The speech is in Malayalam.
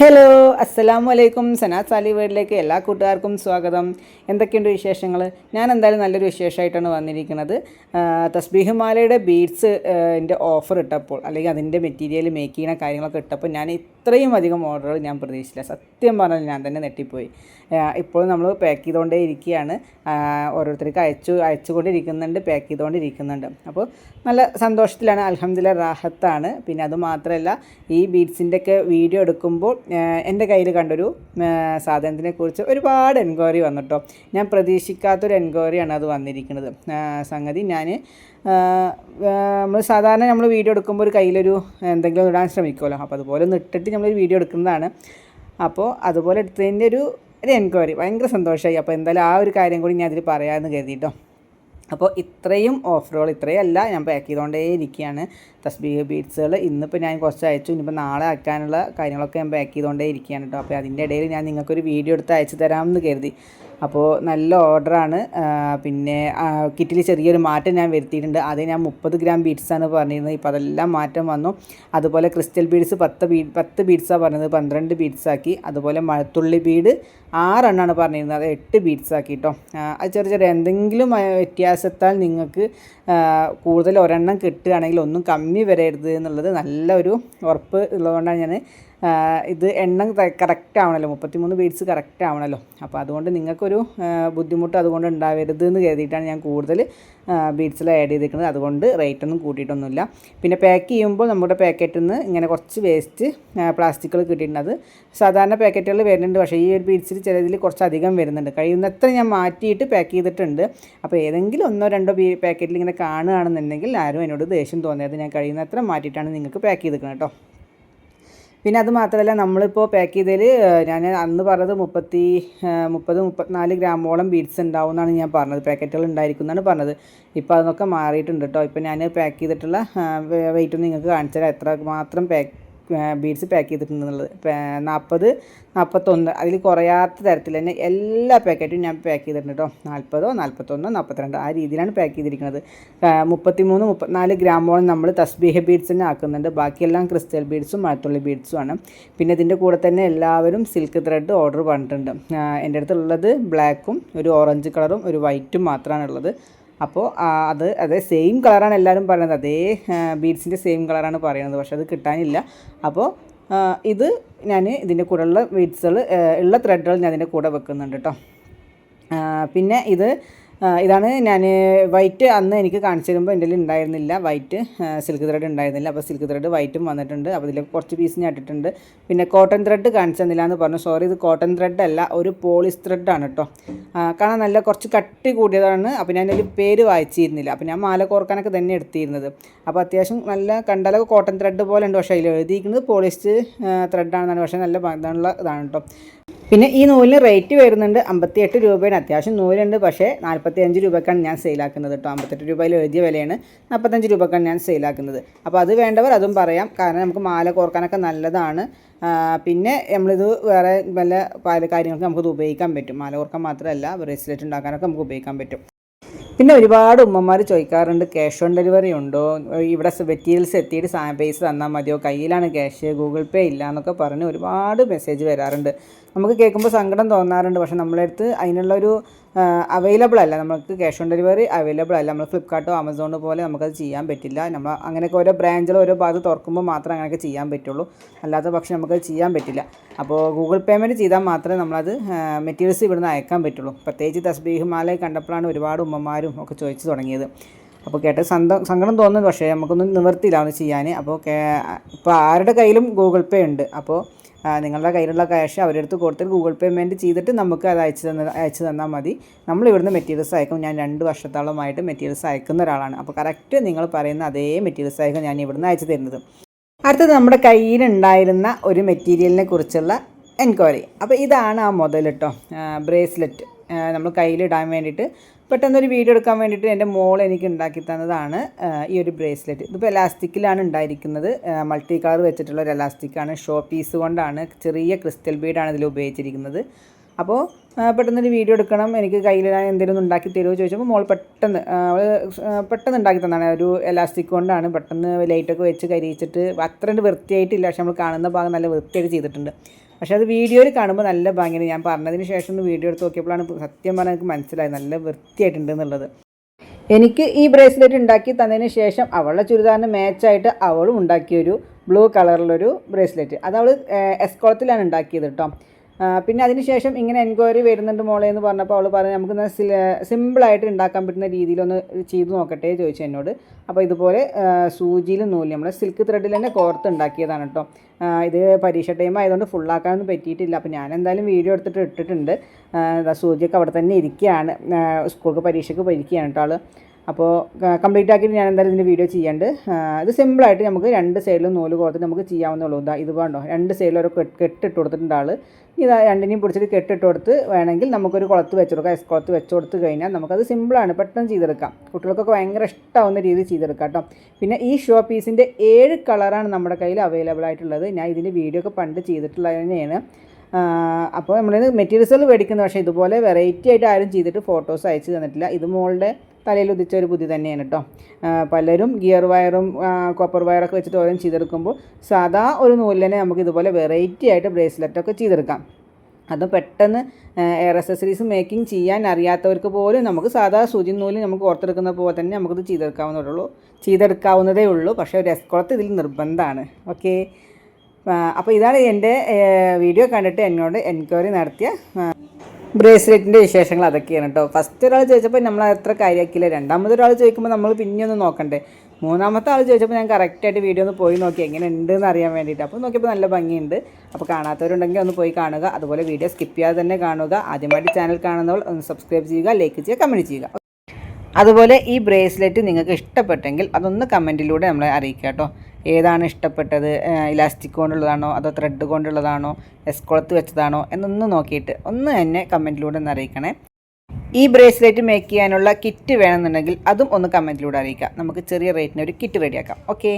ഹലോ അസ്സലാമു അലൈക്കും സനാത്ത് സാലി വേർഡിലേക്ക് എല്ലാ കൂട്ടുകാർക്കും സ്വാഗതം. എന്തൊക്കെയുണ്ട് വിശേഷങ്ങൾ ഞാൻ എന്തായാലും നല്ലൊരു വിശേഷമായിട്ടാണ് വന്നിരിക്കുന്നത്. തസ്ബീഹുമാലയുടെ തസ്ബീഹ് മാലയുടെ ബീഡ്സ് എന്റെ ഓഫർ ഇട്ടപ്പോൾ അല്ലെങ്കിൽ അതിന്റെ മെറ്റീരിയൽ മേക്ക് ചെയ്യുന്ന കാര്യങ്ങളൊക്കെ ഇട്ടപ്പോൾ ഞാൻ ഇത്രയും അധികം ഓർഡറുകൾ ഞാൻ പ്രതീക്ഷിച്ചില്ല. സത്യം പറഞ്ഞാൽ ഞാൻ തന്നെ നെട്ടിപ്പോയി. ഇപ്പോൾ നമ്മൾ പാക്ക് ചെയ്തുകൊണ്ടേ ഇരിക്കുകയാണ്. ഓരോരുത്തർക്ക് അയച്ചു അയച്ചുകൊണ്ടിരിക്കുന്നുണ്ട് പാക്ക് ചെയ്തുകൊണ്ടിരിക്കുന്നുണ്ട്. അപ്പോൾ നല്ല സന്തോഷത്തിലാണ് അലഹമ്മദില്ല റാഹത്താണ്. പിന്നെ അതുമാത്രമല്ല ഈ ബീഡ്സിന്റെയൊക്കെ വീഡിയോ എടുക്കുമ്പോൾ എന്റെ കയ്യിൽ കണ്ടൊരു സാധനത്തിനെക്കുറിച്ച് സാധനത്തിനെ കുറിച്ച് ഒരുപാട് എൻക്വയറി വന്നിട്ടോ. ഞാൻ പ്രതീക്ഷിക്കാത്തൊരു എൻക്വയറിയാണ് അത് വന്നിരിക്കുന്നത്. സംഗതി ഞാൻ നമ്മൾ സാധാരണ നമ്മൾ വീഡിയോ എടുക്കുമ്പോൾ ഒരു കയ്യിലൊരു എന്തെങ്കിലും ഇടാൻ ശ്രമിക്കുമല്ലോ. അപ്പോൾ അതുപോലെ ഒന്ന് ഇട്ടിട്ട് നമ്മളൊരു വീഡിയോ എടുക്കുന്നതാണ്. അപ്പോൾ അതുപോലെ എടുത്തതിന്റെ ഒരു ഒരു എൻക്വയറി. ഭയങ്കര സന്തോഷമായി അപ്പോൾ എന്തായാലും ആ ഒരു കാര്യം കൂടി ഞാൻ അതിൽ പറയാമെന്ന് കരുതിയിട്ടോ അപ്പോൾ ഇത്രയും ഓഫറുകൾ ഇത്രയും അല്ല ഞാൻ പാക്ക് ചെയ്തുകൊണ്ടേ ഇരിക്കുകയാണ്. തസ്ബീഹ് ബീഡ്സുകൾ ഇന്നിപ്പോൾ ഞാൻ കുറച്ച് അയച്ചു. ഇനിയിപ്പോൾ നാളെ ആക്കാനുള്ള കാര്യങ്ങളൊക്കെ ഞാൻ പാക്ക് ചെയ്തുകൊണ്ടേ ഇരിക്കുകയാണ് കേട്ടോ. അപ്പോൾ അതിന്റെ ഇടയിൽ ഞാൻ നിങ്ങൾക്കൊരു വീഡിയോ എടുത്ത് അയച്ചു തരാമെന്ന് കരുതി. അപ്പോൾ നല്ല ഓർഡറാണ്. പിന്നെ കിറ്റിൽ ചെറിയൊരു മാറ്റം ഞാൻ വരുത്തിയിട്ടുണ്ട്. അത് ഞാൻ മുപ്പത് ഗ്രാം ബീഡ്സാണ് പറഞ്ഞിരുന്നത്. ഇപ്പോൾ അതെല്ലാം മാറ്റം വന്നു. അതുപോലെ ക്രിസ്റ്റൽ ബീഡ്സ് പത്ത് ബീ പത്ത് ബീഡ്സാണ് പറഞ്ഞത്. പന്ത്രണ്ട് ബീഡ്സ് ആക്കി. അതുപോലെ മഴത്തുള്ളി ബീഡ് ആറെണ്ണമാണ് പറഞ്ഞിരുന്നത്. അത് എട്ട് ബീഡ്സ് ആക്കി കേട്ടോ അത് ചെറിയ ചെറിയ എന്തെങ്കിലും വ്യത്യാസത്താൽ നിങ്ങൾക്ക് കൂടുതൽ ഒരെണ്ണം കിട്ടുകയാണെങ്കിൽ ഒന്നും കമ്മി വരരുത് എന്നുള്ളത് നല്ലൊരു ഉറപ്പ് ഉള്ളതുകൊണ്ടാണ് ഞാൻ ഇത് എണ്ണം കറക്റ്റ് ആവണമല്ലോ മുപ്പത്തിമൂന്ന് ബീഡ്സ് കറക്റ്റ് ആവണല്ലോ. അപ്പോൾ അതുകൊണ്ട് നിങ്ങൾക്കൊരു ബുദ്ധിമുട്ട് അതുകൊണ്ട് ഉണ്ടാവരുത് എന്ന് കരുതിയിട്ടാണ് ഞാൻ കൂടുതൽ ബീഡ്സിൽ ആഡ് ചെയ്തിരിക്കുന്നത്. അതുകൊണ്ട് റേറ്റ് ഒന്നും കൂട്ടിയിട്ടൊന്നുമില്ല. പിന്നെ പാക്ക് ചെയ്യുമ്പോൾ നമ്മുടെ പാക്കറ്റിൽ നിന്ന് ഇങ്ങനെ കുറച്ച് വേസ്റ്റ് പ്ലാസ്റ്റിക്കുകൾ കിട്ടിയിട്ടുണ്ട്. അത് സാധാരണ പാക്കറ്റുകൾ വരുന്നുണ്ട്. പക്ഷേ ഈ ഒരു ബീഡ്സിൽ ചിലതിൽ കുറച്ച് അധികം വരുന്നുണ്ട്. കഴിയുന്നത്ര ഞാൻ മാറ്റിയിട്ട് പാക്ക് ചെയ്തിട്ടുണ്ട്. അപ്പോൾ ഏതെങ്കിലും ഒന്നോ രണ്ടോ പാക്കറ്റിൽ ഇങ്ങനെ കാണുകയാണെന്നുണ്ടെങ്കിൽ ആരും എന്നോട് ദേഷ്യം തോന്നിയത് ഞാൻ കഴിയുന്നത്ര മാറ്റിയിട്ടാണ് നിങ്ങൾക്ക് പാക്ക് ചെയ്തിരിക്കുന്നത് കേട്ടോ. പിന്നെ അത് മാത്രമല്ല നമ്മളിപ്പോൾ പാക്ക് ചെയ്തതിൽ ഞാൻ അന്ന് പറഞ്ഞത് മുപ്പത്തി മുപ്പത് മുപ്പത്തിനാല് ഗ്രാമോളം ബീഡ്സ് ഉണ്ടാവും എന്നാണ് ഞാൻ പറഞ്ഞത്. പാക്കറ്റുകൾ ഉണ്ടായിരിക്കും എന്നാണ് പറഞ്ഞത്. ഇപ്പോൾ അതൊക്കെ മാറിയിട്ടുണ്ട് കേട്ടോ ഇപ്പോൾ ഞാൻ പാക്ക് ചെയ്തിട്ടുള്ള വെയിറ്റ് നിങ്ങൾക്ക് കാണിച്ചു തരാം എത്ര മാത്രം പാക്ക് ബീഡ്സ് പാക്ക് ചെയ്തിട്ടുണ്ടെന്നുള്ളത്. നാൽപ്പത് നാൽപ്പത്തൊന്ന് അതിൽ കുറയാത്ത തരത്തിൽ തന്നെ എല്ലാ പാക്കറ്റും ഞാൻ പാക്ക് ചെയ്തിട്ടുണ്ട് കേട്ടോ നാൽപ്പതോ നാൽപ്പത്തൊന്നോ നാൽപ്പത്തിരണ്ടോ ആ രീതിയിലാണ് പാക്ക് ചെയ്തിരിക്കുന്നത്. മുപ്പത്തിമൂന്ന് മുപ്പത്തിനാല് ഗ്രാമോളം നമ്മൾ തസ്ബീഹ ബീഡ്സ് തന്നെ ആക്കുന്നുണ്ട്. ബാക്കിയെല്ലാം ക്രിസ്റ്റൽ ബീഡ്സും മഴത്തുള്ളി ബീഡ്സും ആണ്. പിന്നെ ഇതിന്റെ കൂടെ തന്നെ എല്ലാവരും സിൽക്ക് ത്രെഡ് ഓർഡർ പറഞ്ഞിട്ടുണ്ട് എന്റെ അടുത്തുള്ളത് ബ്ലാക്കും ഒരു ഓറഞ്ച് കളറും ഒരു വൈറ്റും മാത്രമാണ് ഉള്ളത്. അപ്പോൾ അത് അതേ സെയിം കളറാണ് എല്ലാവരും പറയുന്നത്. അതേ ബീഡ്സിന്റെ സെയിം കളറാണ് പറയുന്നത്. പക്ഷേ അത് കിട്ടാനില്ല. അപ്പോൾ ഇത് ഞാൻ ഇതിന്റെ ഉള്ള ബീഡ്സുകൾ ഉള്ള ത്രെഡുകൾ ഞാൻ അതിന്റെ കൂടെ വെക്കുന്നുണ്ട് കേട്ടോ പിന്നെ ഇത് ഇതാണ് ഞാൻ വൈറ്റ് അന്ന് എനിക്ക് കാണിച്ചു തരുമ്പോൾ എന്റെ ഉണ്ടായിരുന്നില്ല വൈറ്റ് സിൽക്ക് ത്രെഡ് ഉണ്ടായിരുന്നില്ല. അപ്പോൾ സിൽക്ക് ത്രെഡ് വൈറ്റും വന്നിട്ടുണ്ട്. അപ്പോൾ ഇതിൽ കുറച്ച് പീസ് ഞാൻ ഇട്ടിട്ടുണ്ട്. പിന്നെ കോട്ടൺ ത്രെഡ് കാണിച്ചു തന്നില്ല എന്ന് പറഞ്ഞു. സോറി ഇത് കോട്ടൺ ത്രെഡ് അല്ല ഒരു പോളിസ് ത്രെഡാണ് കേട്ടോ കാണാൻ നല്ല കുറച്ച് കട്ടി കൂടിയതാണ്. അപ്പോൾ ഞാൻ പേര് വായിച്ചിരുന്നില്ല. അപ്പോൾ ഞാൻ മാല കോർക്കാനൊക്കെ തന്നെ എടുത്തിരുന്നത്. അപ്പോൾ അത്യാവശ്യം നല്ല കണ്ടാലൊക്കെ കോട്ടൺ ത്രെഡ് പോലെ ഉണ്ട്. പക്ഷേ അതിൽ എഴുതിയിരിക്കുന്നത് പോളിസ്റ്റ് ത്രെഡാണെന്നാണ് പക്ഷേ നല്ല ഇതാണുള്ള ഇതാണ് കേട്ടോ പിന്നെ ഈ നൂലിന് റേറ്റ് വരുന്നുണ്ട് അമ്പത്തിയെട്ട് രൂപയാണ്. അത്യാവശ്യം നൂലുണ്ട് പക്ഷേ നാൽപ്പത്തി അഞ്ച് രൂപക്കാണ് ഞാൻ സെയിലാക്കുന്നത് കേട്ടോ അമ്പത്തെട്ട് രൂപയിൽ എഴുതിയ വിലയാണ് നാൽപ്പത്തഞ്ച് രൂപക്കാണ് ഞാൻ സെയിലാക്കുന്നത് അപ്പോൾ അത് വേണ്ടവർ അതും പറയാം. കാരണം നമുക്ക് മാല കോർക്കാനൊക്കെ നല്ലതാണ്. പിന്നെ നമ്മളിത് വേറെ വല്ല പല കാര്യങ്ങൾക്ക് നമുക്കിത് ഉപയോഗിക്കാൻ പറ്റും. മാല കോർക്കാൻ മാത്രമല്ല ബ്രേസ്ലെറ്റ് ഉണ്ടാക്കാനൊക്കെ നമുക്ക് ഉപയോഗിക്കാൻ പറ്റും. പിന്നെ ഒരുപാട് ഉമ്മമാർ ചോദിക്കാറുണ്ട് ക്യാഷ് ഓൺ ഡെലിവറി ഉണ്ടോ? ഇവിടെ മെറ്റീരിയൽസ് എത്തിയിട്ട് സാ പൈസ തന്നാൽ മതിയോ? കയ്യിലാണ് ക്യാഷ് ഗൂഗിൾ പേ ഇല്ല എന്നൊക്കെ പറഞ്ഞ് ഒരുപാട് മെസ്സേജ് വരാറുണ്ട്. നമുക്ക് കേൾക്കുമ്പോൾ സങ്കടം തോന്നാറുണ്ട്. പക്ഷേ നമ്മളെ അടുത്ത് അതിനുള്ളൊരു അവൈലബിൾ അല്ല. നമുക്ക് ക്യാഷ് ഓൺ ഡെലിവറി അവൈലബിൾ അല്ല. നമ്മൾ ഫ്ലിപ്കാർട്ടോ ആമസോണോ പോലെ നമുക്കത് ചെയ്യാൻ പറ്റില്ല. നമ്മൾ അങ്ങനെയൊക്കെ ഓരോ ബ്രാഞ്ചുകൾ ഓരോ ഭാഗത്ത് തുറക്കുമ്പോൾ മാത്രമേ അങ്ങനെയൊക്കെ ചെയ്യാൻ പറ്റുള്ളൂ. അല്ലാത്ത പക്ഷേ നമുക്കത് ചെയ്യാൻ പറ്റില്ല. അപ്പോൾ ഗൂഗിൾ പേയ്മെന്റ് ചെയ്താൽ മാത്രമേ നമ്മളത് മെറ്റീരിയൽസ് ഇവിടുന്ന് അയക്കാൻ പറ്റുള്ളൂ. പ്രത്യേകിച്ച് തസ്ബീഹ് മാല കണ്ടപ്പോഴാണ് ഒരുപാട് ഉമ്മമാരും ഒക്കെ ചോദിച്ചു തുടങ്ങിയത്. അപ്പോൾ കേട്ട് സന്തം സങ്കടം തോന്നുന്നു. പക്ഷേ നമുക്കൊന്നും നിവർത്തിയില്ല ഒന്ന് ചെയ്യാൻ. അപ്പോൾ ഇപ്പോൾ ആരുടെ കയ്യിലും ഗൂഗിൾ പേ ഉണ്ട്. അപ്പോൾ നിങ്ങളുടെ കയ്യിലുള്ള ക്യാഷ് അവരെടുത്ത് കൊടുത്തിട്ട് ഗൂഗിൾ പേയ്മെന്റ് ചെയ്തിട്ട് നമുക്ക് അത് അയച്ചു തന്ന അയച്ചു തന്നാൽ മതി. നമ്മൾ ഇവിടുന്ന് മെറ്റീരിയൽസ് അയക്കും. ഞാൻ രണ്ട് വർഷത്തോളമായിട്ട് മെറ്റീരിയൽസ് അയക്കുന്ന ഒരാളാണ്. അപ്പോൾ കറക്റ്റ് നിങ്ങൾ പറയുന്ന അതേ മെറ്റീരിയൽസ് ആയിരിക്കും ഞാൻ ഇവിടുന്ന് അയച്ചു തരുന്നത്. അടുത്തത് നമ്മുടെ കയ്യിലുണ്ടായിരുന്ന ഒരു മെറ്റീരിയലിനെ കുറിച്ചുള്ള എൻക്വയറി അപ്പോൾ ഇതാണ് ആ മുതൽ കേട്ടോ ബ്രേസ്ലെറ്റ് നമ്മൾ കയ്യിലിടാൻ വേണ്ടിയിട്ട് പെട്ടെന്നൊരു വീഡിയോ എടുക്കാൻ വേണ്ടിയിട്ട് എന്റെ മോൾ എനിക്ക് ഉണ്ടാക്കി തന്നതാണ് ഈ ഒരു ബ്രേസ്ലെറ്റ്. ഇതിപ്പോൾ എലാസ്റ്റിക്കിലാണ് ഉണ്ടായിരിക്കുന്നത്. മൾട്ടി കളർ വെച്ചിട്ടുള്ള ഒരു എലാസ്റ്റിക്കാണ്. ഷോ പീസ് കൊണ്ടാണ്. ചെറിയ ക്രിസ്റ്റൽ ബീഡാണ് ഇതിൽ ഉപയോഗിച്ചിരിക്കുന്നത്. അപ്പോൾ പെട്ടെന്നൊരു വീഡിയോ എടുക്കണം. എനിക്ക് കയ്യിൽ ഞാൻ എന്തെങ്കിലും ഉണ്ടാക്കി തരുമോ ചോദിച്ചപ്പോൾ മോൾ പെട്ടെന്ന് അവൾ പെട്ടെന്ന് ഉണ്ടാക്കി തന്നാണ്. ഒരു എലാസ്റ്റിക് കൊണ്ടാണ്. പെട്ടെന്ന് ലൈറ്റൊക്കെ വെച്ച് കരിയിച്ചിട്ട് അത്രയും വൃത്തിയായിട്ടില്ല. പക്ഷെ നമ്മൾ കാണുന്ന ഭാഗം നല്ല വൃത്തിയായിട്ട് ചെയ്തിട്ടുണ്ട്. പക്ഷേ അത് വീഡിയോയിൽ കാണുമ്പോൾ നല്ല ഭംഗിയാണ്. ഞാൻ പറഞ്ഞതിന് ശേഷം ഒന്ന് വീഡിയോ എടുത്ത് നോക്കിയപ്പോഴാണ് സത്യം പറഞ്ഞാൽ എനിക്ക് മനസ്സിലായത്. നല്ല വൃത്തിയായിട്ടുണ്ട് എന്നുള്ളത്. എനിക്ക് ഈ ബ്രേസ്ലെറ്റ് ഉണ്ടാക്കി തന്നതിന് ശേഷം അവളുടെ ചുരിദാറിന് മാച്ചായിട്ട് അവളും ഉണ്ടാക്കിയൊരു ബ്ലൂ കളറിലൊരു ബ്രേസ്ലെറ്റ്. അത് അവൾ എസ്കോളത്തിലാണ് ഉണ്ടാക്കിയത് കേട്ടോ പിന്നെ അതിനുശേഷം ഇങ്ങനെ എൻക്വയറി വരുന്നുണ്ട് മോളെ എന്ന് പറഞ്ഞപ്പോൾ അവൾ പറഞ്ഞു നമുക്ക് സിമ്പിളായിട്ട് ഉണ്ടാക്കാൻ പറ്റുന്ന രീതിയിലൊന്ന് ചെയ്ത് നോക്കട്ടെ ചോദിച്ചു എന്നോട്. അപ്പോൾ ഇതുപോലെ സൂചിയിൽ നൂൽ നമ്മൾ സിൽക്ക് ത്രെഡിൽ തന്നെ കോർത്ത് ഉണ്ടാക്കിയതാണ് കേട്ടോ ഇത് പരീക്ഷ ടൈം ആയതുകൊണ്ട് ഫുള്ളാക്കാനൊന്നും പറ്റിയിട്ടില്ല. അപ്പോൾ ഞാൻ എന്തായാലും വീഡിയോ എടുത്തിട്ട് ഇട്ടിട്ടുണ്ട്. സൂചിയൊക്കെ അവിടെ തന്നെ ഇരിക്കുകയാണ് സ്കൂൾക്ക് പരീക്ഷയ്ക്ക് പോയിരിക്കുകയാണ് കേട്ടോ ആൾ അപ്പോൾ കംപ്ലീറ്റ് ആക്കിയിട്ട് ഞാൻ എന്തായാലും ഇതിന്റെ വീഡിയോ ചെയ്യാണ്ട് ഇത് സിമ്പിളായിട്ട് നമുക്ക് രണ്ട് സൈഡിലും നൂൽ കോർത്തിട്ട് നമുക്ക് ചെയ്യാവുന്നുള്ളൂ ഇതാ ഇത് വേണ്ടോ രണ്ട് സൈഡിലും ഒരു കെട്ട് കെട്ടിട്ട് കൊടുത്തിട്ടുണ്ട് ആൾ ഇതാ രണ്ടിനെയും പിടിച്ചിട്ട് കെട്ടിട്ട് കൊടുത്ത് വേണമെങ്കിൽ നമുക്കൊരു കുളത്ത് വെച്ച് കൊടുക്കാം. എസ് കുളത്ത് വെച്ച് കൊടുത്ത് കഴിഞ്ഞാൽ നമുക്കത് സിമ്പിളാണ് പെട്ടെന്ന് ചെയ്തെടുക്കാം. കുട്ടികൾക്കൊക്കെ ഭയങ്കര ഇഷ്ടമാവുന്ന രീതിയിൽ ചെയ്തെടുക്കാം കേട്ടോ. പിന്നെ ഈ ഷോ പീസിന്റെ ഏഴ് കളറാണ് നമ്മുടെ കയ്യിൽ അവൈലബിൾ ആയിട്ടുള്ളത്. ഞാൻ ഇതിന്റെ വീഡിയോ ഒക്കെ പണ്ട് ചെയ്തിട്ടുള്ളത് തന്നെയാണ്. അപ്പോൾ നമ്മളിത് മെറ്റീരിയൽസുകൾ മേടിക്കുന്നത് പക്ഷേ ഇതുപോലെ വെറൈറ്റി ആയിട്ട് ആരും ചെയ്തിട്ട് ഫോട്ടോസ് അയച്ചു തന്നിട്ടില്ല. ഇത് മോളുടെ തലയിൽ ഉദിച്ച ഒരു ബുദ്ധി തന്നെയാണ് കേട്ടോ പലരും ഗിയർ വയറും കോപ്പർ വയറൊക്കെ വെച്ചിട്ട് ഓരോന്നും ചെയ്തെടുക്കുമ്പോൾ സാധാ ഒരു നൂലിനെ നമുക്ക് ഇതുപോലെ വെറൈറ്റി ആയിട്ട് ബ്രേസ്ലെറ്റൊക്കെ ചെയ്തെടുക്കാം. അത് പെട്ടെന്ന് എയർ അക്സസറീസ് മേക്കിംഗ് ചെയ്യാൻ അറിയാത്തവർക്ക് പോലും നമുക്ക് സാധാ സൂചി നൂൽ നമുക്ക് ഓർത്തെടുക്കുന്ന പോലെ തന്നെ നമുക്കിത് ചെയ്തെടുക്കാവുന്നതുള്ളൂ ചെയ്തെടുക്കാവുന്നതേ ഉള്ളൂ. പക്ഷേ ഒരു എസ്കോളത്ത് ഇതിൽ നിർബന്ധമാണ്. ഓക്കെ അപ്പോൾ ഇതാണ് എന്റെ വീഡിയോ കണ്ടിട്ട് എന്നോട് എൻക്വയറി നടത്തിയ ബ്രേസ്ലെറ്റിന്റെ വിശേഷങ്ങൾ അതൊക്കെയാണ് കേട്ടോ ഫസ്റ്റ് ഒരാൾ ചോദിച്ചപ്പോൾ നമ്മൾ അത്ര കാര്യമാക്കിയില്ല രണ്ടാമത് ഒരാൾ ചോദിക്കുമ്പോൾ നമ്മൾ പിന്നെ ഒന്ന് നോക്കണ്ടേ. മൂന്നാമത്തെ ആൾ ചോദിച്ചപ്പോൾ ഞാൻ കറക്റ്റായിട്ട് വീഡിയോ ഒന്ന് പോയി നോക്കി. എങ്ങനെ ഉണ്ട് എന്ന് അറിയാൻ വേണ്ടിയിട്ട്. അപ്പോൾ നോക്കിയപ്പോൾ നല്ല ഭംഗിയുണ്ട്. അപ്പോൾ കാണാത്തവരുണ്ടെങ്കിൽ ഒന്ന് പോയി കാണുക. അതുപോലെ വീഡിയോ സ്കിപ്പ് ചെയ്യാതെ തന്നെ കാണുക. ആദ്യമായിട്ട് ചാനൽ കാണുന്നവൾ ഒന്ന് സബ്സ്ക്രൈബ് ചെയ്യുക ലൈക്ക് ചെയ്യുക കമന്റ് ചെയ്യുക. അതുപോലെ ഈ ബ്രേസ്ലെറ്റ് നിങ്ങൾക്ക് ഇഷ്ടപ്പെട്ടെങ്കിൽ അതൊന്ന് കമന്റിലൂടെ നമ്മളെ അറിയിക്കുക കേട്ടോ ഏതാണ് ഇഷ്ടപ്പെട്ടത്? ഇലാസ്റ്റിക് കൊണ്ടുള്ളതാണോ? അതോ ത്രെഡ് കൊണ്ടുള്ളതാണോ? എസ്കുളത്ത് വെച്ചതാണോ? എന്നൊന്ന് നോക്കിയിട്ട് ഒന്ന് എന്നെ കമന്റിലൂടെ ഒന്ന് അറിയിക്കണേ. ഈ ബ്രേസ്ലെറ്റ് മേക്ക് ചെയ്യാനുള്ള കിറ്റ് വേണമെന്നുണ്ടെങ്കിൽ അതും ഒന്ന് കമന്റിലൂടെ അറിയിക്കാം. നമുക്ക് ചെറിയ റേറ്റിന് ഒരു കിറ്റ് റെഡിയാക്കാം ഓക്കെ